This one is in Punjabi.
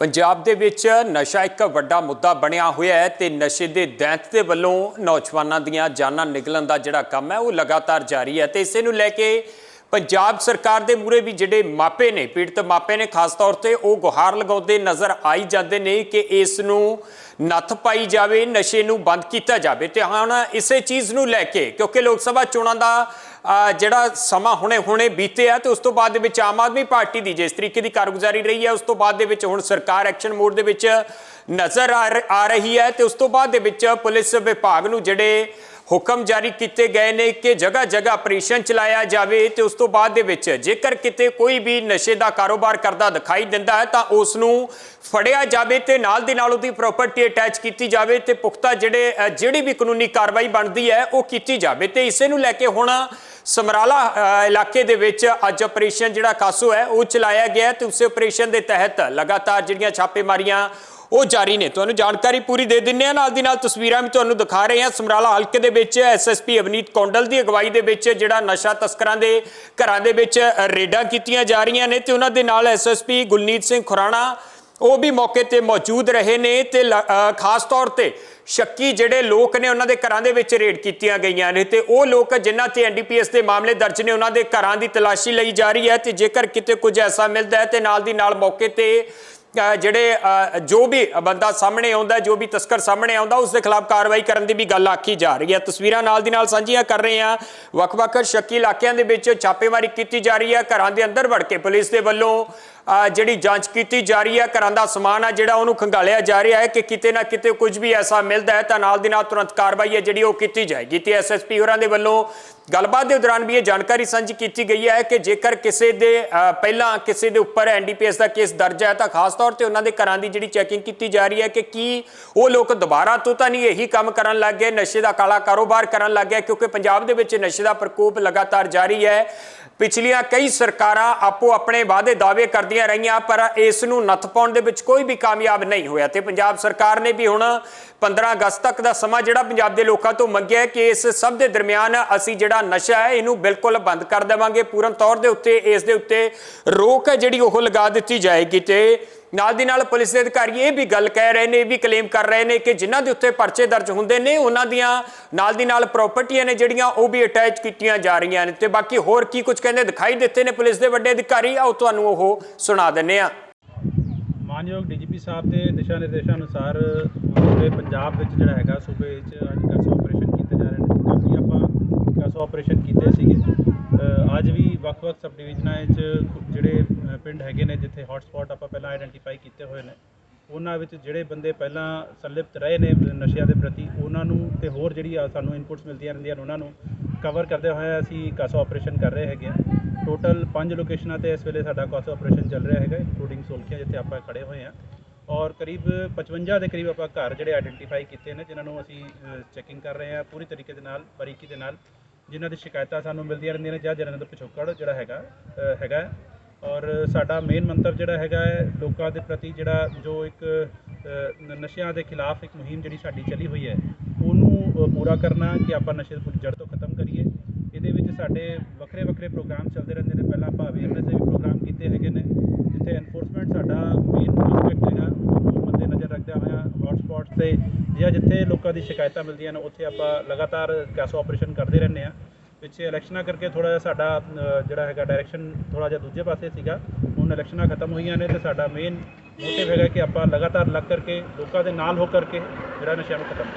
ਪੰਜਾਬ ਦੇ ਵਿੱਚ ਨਸ਼ਾ ਇੱਕ ਵੱਡਾ ਮੁੱਦਾ ਬਣਿਆ ਹੋਇਆ ਹੈ ਤੇ ਨਸ਼ੇ ਦੇ ਦੈਂਤ ਦੇ ਵੱਲੋਂ ਨੌਜਵਾਨਾਂ ਦੀਆਂ ਜਾਨਾਂ ਨਿਕਲਣ ਦਾ ਜਿਹੜਾ ਕੰਮ ਹੈ, ਉਹ ਲਗਾਤਾਰ ਜਾਰੀ ਹੈ ਤੇ ਇਸੇ ਨੂੰ ਲੈ ਕੇ ਪੰਜਾਬ ਸਰਕਾਰ ਦੇ ਮੂਰੇ ਵੀ ਜਿਹੜੇ ਮਾਪੇ ਨੇ, ਪੀੜਤ ਮਾਪੇ ਨੇ ਖਾਸ ਤੌਰ ਤੇ ਉਹ ਗੁਹਾਰ ਲਗਾਉਂਦੇ ਨਜ਼ਰ ਆਈ ਜਾਂਦੇ ਨੇ ਕਿ ਇਸ ਨੂੰ ਨੱਥ ਪਾਈ ਜਾਵੇ, ਨਸ਼ੇ ਨੂੰ ਬੰਦ ਕੀਤਾ ਜਾਵੇ ਤੇ ਹੁਣ ਇਸੇ ਚੀਜ਼ ਨੂੰ ਲੈ ਕੇ ਕਿਉਂਕਿ ਲੋਕ ਸਭਾ ਚੋਣਾਂ ਦਾ ਜਿਹੜਾ ਸਮਾਂ ਹੁਣੇ ਹੁਣੇ ਬੀਤੇ ਆ ਤੇ ਉਸ ਤੋਂ ਬਾਅਦ ਦੇ ਵਿੱਚ ਆਮ ਆਦਮੀ ਪਾਰਟੀ ਦੀ ਜਿਸ ਤਰੀਕੇ ਦੀ ਕਾਰਗੁਜ਼ਾਰੀ ਰਹੀ ਹੈ, ਉਸ ਤੋਂ ਬਾਅਦ ਦੇ ਵਿੱਚ ਹੁਣ ਸਰਕਾਰ ਐਕਸ਼ਨ ਮੋਡ ਦੇ ਵਿੱਚ ਨਜ਼ਰ ਆ ਰ- ਆ ਰਹੀ ਹੈ ਤੇ ਉਸ ਤੋਂ ਬਾਅਦ ਦੇ ਵਿੱਚ ਪੁਲਿਸ ਵਿਭਾਗ ਨੂੰ ਜਿਹੜੇ ਹੁਕਮ ਜਾਰੀ ਕੀਤੇ ਗਏ ਨੇ ਕਿ ਜਗ੍ਹਾ ਜਗ੍ਹਾ ਆਪਰੇਸ਼ਨ ਚਲਾਇਆ ਜਾਵੇ ਤੇ ਉਸ ਤੋਂ ਬਾਅਦ ਦੇ ਵਿੱਚ ਜੇਕਰ ਕਿਤੇ ਕੋਈ ਵੀ ਨਸ਼ੇ ਦਾ ਕਾਰੋਬਾਰ ਕਰਦਾ ਦਿਖਾਈ ਦਿੰਦਾ ਹੈ ਤਾਂ ਉਸ ਨੂੰ ਫੜਿਆ ਜਾਵੇ ਤੇ ਨਾਲ ਦੀ ਨਾਲ ਉਹਦੀ ਪ੍ਰਾਪਰਟੀ ਅਟੈਚ ਕੀਤੀ ਜਾਵੇ ਤੇ ਪੁਖਤਾ ਜਿਹੜੇ ਜਿਹੜੀ ਵੀ ਕਾਨੂੰਨੀ ਕਾਰਵਾਈ ਬਣਦੀ ਹੈ ਉਹ ਕੀਤੀ ਜਾਵੇ ਤੇ ਇਸੇ ਨੂੰ ਲੈ ਕੇ ਹੁਣ ਸਮਰਾਲਾ ਇਲਾਕੇ ਦੇ ਵਿੱਚ ਅੱਜ ਆਪਰੇਸ਼ਨ ਜਿਹੜਾ ਕਾਸੋ ਹੈ, ਉਹ ਚਲਾਇਆ ਗਿਆ ਹੈ ਤੇ ਉਸੇ ਆਪਰੇਸ਼ਨ ਦੇ ਤਹਿਤ ਲਗਾਤਾਰ ਜਿਹੜੀਆਂ ਛਾਪੇਮਾਰੀਆਂ ਉਹ ਜਾਰੀ ਨੇ। ਤੁਹਾਨੂੰ ਜਾਣਕਾਰੀ ਪੂਰੀ ਦੇ ਦਿੰਨੇ ਆ ਨਾਲ ਦੀ ਨਾਲ ਤਸਵੀਰਾਂ ਵੀ ਤੁਹਾਨੂੰ ਦਿਖਾ ਰਹੇ ਹਾਂ। ਸਮਰਾਲਾ ਹਲਕੇ ਦੇ ਵਿੱਚ ਐਸਐਸਪੀ ਅਵਨੀਤ ਕੌਂਡਲ ਦੀ ਅਗਵਾਈ ਦੇ ਵਿੱਚ ਜਿਹੜਾ ਨਸ਼ਾ ਤਸਕਰਾਂ ਦੇ ਘਰਾਂ ਦੇ ਵਿੱਚ ਰੇਡਾਂ ਕੀਤੀਆਂ ਜਾ ਰਹੀਆਂ ਨੇ ਤੇ ਉਹਨਾਂ ਦੇ ਨਾਲ ਐਸਐਸਪੀ ਗੁਲਨੀਤ ਸਿੰਘ ਖੁਰਾਣਾ ਉਹ ਵੀ ਮੌਕੇ ਤੇ ਮੌਜੂਦ ਰਹੇ ਨੇ ਤੇ ਲ- ਖਾਸ ਤੌਰ ਤੇ ਸ਼ੱਕੀ ਜਿਹੜੇ ਲੋਕ ਨੇ ਉਹਨਾਂ ਦੇ ਘਰਾਂ ਦੇ ਵਿੱਚ ਰੇਡ ਕੀਤੀਆਂ ਗਈਆਂ ਨੇ ਤੇ ਉਹ ਲੋਕ ਜਿਨ੍ਹਾਂ ਤੇ ਐਨਡੀਪੀਐਸ ਦੇ ਮਾਮਲੇ ਦਰਜ ਨੇ, ਉਹਨਾਂ ਦੇ ਘਰਾਂ ਦੀ ਤਲਾਸ਼ੀ ਲਈ ਜਾ ਰਹੀ ਹੈ ਤੇ ਜੇਕਰ ਕਿਤੇ ਕੁਝ ਐਸਾ ਮਿਲਦਾ ਹੈ ਤੇ ਨਾਲ ਦੀ ਨਾਲ ਮੌਕੇ ਤੇ ਜਿਹੜੇ ਜੋ ਵੀ ਬੰਦਾ ਸਾਹਮਣੇ ਆਉਂਦਾ ਜੋ ਵੀ ਤਸਕਰ ਸਾਹਮਣੇ ਆਉਂਦਾ, ਉਸ ਦੇ ਖਿਲਾਫ ਕਾਰਵਾਈ ਕਰਨ ਦੀ ਵੀ ਗੱਲ ਆਖੀ ਜਾ ਰਹੀ ਹੈ। ਤਸਵੀਰਾਂ ਨਾਲ ਦੀ ਨਾਲ ਸਾਂਝੀਆਂ ਕਰ ਰਹੇ ਹਾਂ। ਵੱਖ-ਵੱਖ ਸ਼ੱਕੀ ਇਲਾਕਿਆਂ ਦੇ ਵਿੱਚ ਛਾਪੇਮਾਰੀ ਕੀਤੀ ਜਾ ਰਹੀ ਹੈ। ਘਰਾਂ ਦੇ ਅੰਦਰ ਵੜ ਕੇ ਪੁਲਿਸ ਦੇ ਵੱਲੋਂ ਜਿਹੜੀ ਜਾਂਚ ਕੀਤੀ ਜਾ ਰਹੀ ਹੈ, ਘਰਾਂ ਦਾ ਸਮਾਨ ਆ ਜਿਹੜਾ ਉਹਨੂੰ ਖੰਗਾਲਿਆ ਜਾ ਰਿਹਾ ਹੈ ਕਿ ਕਿਤੇ ਨਾ ਕਿਤੇ ਕੁਝ ਵੀ ਐਸਾ ਮਿਲਦਾ ਹੈ ਤਾਂ ਨਾਲ ਦੀ ਨਾਲ ਤੁਰੰਤ ਕਾਰਵਾਈ ਹੈ ਜਿਹੜੀ ਉਹ ਕੀਤੀ ਜਾਏਗੀ। ਤੇ ਐਸਐਸਪੀ ਹੋਰਾਂ ਦੇ ਵੱਲੋਂ ਗੱਲਬਾਤ ਦੇ ਦੌਰਾਨ ਵੀ ਇਹ ਜਾਣਕਾਰੀ ਸਾਂਝੀ ਕੀਤੀ ਗਈ ਹੈ ਕਿ ਜੇਕਰ ਕਿਸੇ ਦੇ ਪਹਿਲਾਂ ਕਿਸੇ ਦੇ ਉੱਪਰ ਐਨਡੀਪੀਐਸ ਦਾ ਕੇਸ ਦਰਜ ਹੈ ਤਾਂ ਖਾਸ ਤੌਰ ਤੇ ਉਹਨਾਂ ਦੇ ਘਰਾਂ ਦੀ ਜਿਹੜੀ ਚੈਕਿੰਗ ਕੀਤੀ ਜਾ ਰਹੀ ਹੈ ਕਿ ਕੀ ਉਹ ਲੋਕ ਦੁਬਾਰਾ ਤੋਂ ਤਾਂ ਨਹੀਂ ਇਹੀ ਕੰਮ ਕਰਨ ਲੱਗ ਗਏ, ਨਸ਼ੇ ਦਾ ਕਾਲਾ ਕਾਰੋਬਾਰ ਕਰਨ ਲੱਗ ਗਏ, ਕਿਉਂਕਿ ਪੰਜਾਬ ਦੇ ਵਿੱਚ ਨਸ਼ੇ ਦਾ ਪ੍ਰਕੋਪ ਲਗਾਤਾਰ ਜਾਰੀ ਹੈ। ਪਿਛਲੀਆਂ ਕਈ ਸਰਕਾਰਾਂ ਆਪੋ ਆਪਣੇ ਵਾਅਦੇ ਦਾਅਵੇ ਕਰਦੀਆਂ ਰਹੀਆਂ ਪਰ ਇਸ ਨੂੰ ਨੱਥ ਪਾਉਣ ਦੇ ਵਿੱਚ ਕੋਈ ਵੀ ਕਾਮਯਾਬ ਨਹੀਂ ਹੋਇਆ। ਤੇ ਪੰਜਾਬ ਸਰਕਾਰ ਨੇ ਵੀ ਹੁਣ 15 ਅਗਸਤ ਤੱਕ ਦਾ ਸਮਾਂ ਜਿਹੜਾ ਪੰਜਾਬ ਦੇ ਲੋਕਾਂ ਤੋਂ ਮੰਗਿਆ ਕਿ ਇਸ ਸਭ ਦੇ ਦਰਮਿਆਨ ਅਸੀਂ ਜਿਹੜਾ ਨਸ਼ਾ ਹੈ, ਇਹਨੂੰ ਬਿਲਕੁਲ ਬੰਦ ਕਰ ਦੇਵਾਂਗੇ। ਪੂਰਨ ਤੌਰ ਦੇ ਉੱਤੇ ਇਸ ਦੇ ਉੱਤੇ ਰੋਕ ਹੈ ਜਿਹੜੀ ਉਹ ਲਗਾ ਦਿੱਤੀ ਜਾਏਗੀ। ਤੇ ਨਾਲ ਦੀ ਨਾਲ ਪੁਲਿਸ ਦੇ ਅਧਿਕਾਰੀ ਇਹ ਵੀ ਗੱਲ ਕਹਿ ਰਹੇ ਨੇ, ਇਹ ਵੀ ਕਲੇਮ ਕਰ ਰਹੇ ਨੇ ਕਿ ਜਿਨ੍ਹਾਂ ਦੇ ਉੱਤੇ ਪਰਚੇ ਦਰਜ ਹੁੰਦੇ ਨੇ, ਉਹਨਾਂ ਦੀਆਂ ਨਾਲ ਦੀ ਨਾਲ ਪ੍ਰਾਪਰਟੀਆਂ ਨੇ ਜਿਹੜੀਆਂ, ਉਹ ਵੀ ਅਟੈਚ ਕੀਤੀਆਂ ਜਾ ਰਹੀਆਂ ਨੇ। ਤੇ ਬਾਕੀ ਹੋਰ ਕੀ ਕੁਝ ਕਹਿੰਦੇ ਦਿਖਾਈ ਦਿੱਤੇ ਨੇ ਪੁਲਿਸ ਦੇ ਵੱਡੇ ਅਧਿਕਾਰੀ, ਆਓ ਤੁਹਾਨੂੰ ਉਹ ਸੁਣਾ ਦਿੰਨੇ ਆ ਮਾਨਯੋਗ ਡੀਜੀਪੀ ਸਾਹਿਬ ਦੇ ਦਿਸ਼ਾ ਨਿਰਦੇਸ਼ਾਂ ਅਨੁਸਾਰ ਪੂਰੇ ਪੰਜਾਬ ਵਿੱਚ ਜਿਹੜਾ ਹੈਗਾ ਸੂਬੇ ਵਿੱਚ ਅੱਜ ਕਸੋ ਆਪਰੇਸ਼ਨ ਜਾ ਰਹੇ ਨੇ। ਕਾਫੀ ਆਪਾਂ ਕਸੋ ਆਪਰੇਸ਼ਨ ਕੀਤੇ ਸੀਗੇ। ਅੱਜ ਵੀ ਵੱਖ-ਵੱਖ ਸਬ ਡਿਵੀਜ਼ਨਾਂ 'ਚ ਜਿਹੜੇ ਪਿੰਡ ਹੈਗੇ ਨੇ, ਜਿੱਥੇ ਹੌਟ ਆਪਾਂ ਪਹਿਲਾਂ ਆਈਡੈਂਟੀਫਾਈ ਕੀਤੇ ਹੋਏ ਨੇ, ਉਹਨਾਂ ਵਿੱਚ ਜਿਹੜੇ ਬੰਦੇ ਪਹਿਲਾਂ ਸੰਲਿਪਤ ਰਹੇ ਨੇ ਨਸ਼ਿਆਂ ਦੇ ਪ੍ਰਤੀ, ਉਹਨਾਂ ਨੂੰ ਤੇ ਹੋਰ ਜਿਹੜੀ ਆ ਸਾਨੂੰ ਇਨਪੁਟਸ ਮਿਲਦੀਆਂ ਰਹਿੰਦੀਆਂ ਨੇ, ਉਹਨਾਂ ਨੂੰ ਕਵਰ ਕਰਦੇ ਹੋਏ ਅਸੀਂ ਕਾਸੋ ਆਪਰੇਸ਼ਨ ਕਰ ਰਹੇ ਹੈਗੇ ਹਾਂ। ਟੋਟਲ 5 ਲੋਕੇਸ਼ਨਾਂ ਤੇ ਇਸ ਵੇਲੇ ਸਾਡਾ ਕਾਸੋ ਆਪਰੇਸ਼ਨ ਚੱਲ ਰਿਹਾ ਹੈਗਾ ਇਨਕਲੂਡਿੰਗ ਸੋਲਖੀਆਂ ਜਿੱਥੇ ਆਪਾਂ ਖੜੇ ਹੋਏ ਹਾਂ। ਔਰ ਕਰੀਬ 55 ਦੇ ਕਰੀਬ ਆਪਾਂ ਘਰ ਜਿਹੜੇ ਆਇਡੈਂਟੀਫਾਈ ਕੀਤੇ ਨੇ, ਜਿਨ੍ਹਾਂ ਨੂੰ ਅਸੀਂ ਚੈਕਿੰਗ ਕਰ ਰਹੇ ਹਾਂ ਪੂਰੀ ਤਰੀਕੇ ਦੇ ਨਾਲ, ਬਰੀਕੀ ਦੇ ਨਾਲ, ਜਿਨ੍ਹਾਂ ਦੀ ਸ਼ਿਕਾਇਤਾਂ ਸਾਨੂੰ ਮਿਲਦੀਆਂ ਰਹਿੰਦੀਆਂ ਨੇ ਜਾਂ ਜਿਹਨਾਂ ਦਾ ਪਿਛੋਕੜ ਜਿਹੜਾ ਹੈਗਾ ਹੈਗਾ ਔਰ ਸਾਡਾ ਮੇਨ ਮੰਤਵ ਜਿਹੜਾ ਹੈਗਾ ਹੈ, ਲੋਕਾਂ ਦੇ ਪ੍ਰਤੀ ਜਿਹੜਾ ਜੋ ਇੱਕ ਨਸ਼ਿਆਂ ਦੇ ਖਿਲਾਫ ਇੱਕ ਮੁਹਿੰਮ ਜਿਹੜੀ ਸਾਡੀ ਚੱਲੀ ਹੋਈ ਹੈ, ਉਹਨੂੰ ਪੂਰਾ ਕਰਨਾ ਕਿ ਆਪਾਂ ਨਸ਼ੇ ਨੂੰ ਜੜ ਤੋਂ ਖਤਮ ਕਰੀਏ। ਇਹਦੇ ਵਿੱਚ ਸਾਡੇ ਵੱਖਰੇ ਵੱਖਰੇ ਪ੍ਰੋਗਰਾਮ ਚੱਲਦੇ ਰਹਿੰਦੇ ਨੇ। ਪਹਿਲਾਂ ਆਪਾਂ ਅਵੇਅਰਨੈਸ ਦੇ ਵੀ ਪ੍ਰੋਗਰਾਮ ਕੀਤੇ ਹੈਗੇ ਨੇ ਜਿੱਥੇ ਐਨਫੋਰਸਮੈਂਟ ਸਾਡਾ ਮੇਨ ਐਸਪੈਕਟ ਹੈਗਾ ਉਹਨੂੰ ਮੱਦੇ ਨਜ਼ਰ ਰੱਖਦਿਆਂ ਹੋਇਆਂ ਹੌਟ ਸਪੌਟਸ ਤੇ ਜਾਂ ਜਿੱਥੇ ਲੋਕਾਂ ਦੀ ਸ਼ਿਕਾਇਤਾਂ ਮਿਲਦੀਆਂ ਨੇ, ਉੱਥੇ ਆਪਾਂ ਲਗਾਤਾਰ ਕੈਸੋ ਆਪਰੇਸ਼ਨ ਕਰਦੇ ਰਹਿੰਦੇ ਆ ਪਿੱਛੇ ਇਲੈਕਸ਼ਨਾਂ ਕਰਕੇ ਥੋੜਾ ਜਿਹਾ ਸਾਡਾ ਜਿਹੜਾ ਹੈਗਾ ਡਾਇਰੈਕਸ਼ਨ ਥੋੜਾ ਜਿਹਾ ਦੂਜੇ ਪਾਸੇ ਸੀਗਾ। ਹੁਣ ਇਲੈਕਸ਼ਨਾਂ ਖਤਮ ਹੋਈਆਂ ਨੇ ਤੇ ਸਾਡਾ ਮੇਨ ਮੋਟਿਵ ਹੈਗਾ ਕਿ ਆਪਾਂ ਲਗਾਤਾਰ ਲੱਗ ਕਰਕੇ, ਲੋਕਾਂ ਦੇ ਨਾਲ ਹੋ ਕਰਕੇ ਜਿਹੜਾ ਨਸ਼ਿਆਂ ਨੂੰ ਖਤਮ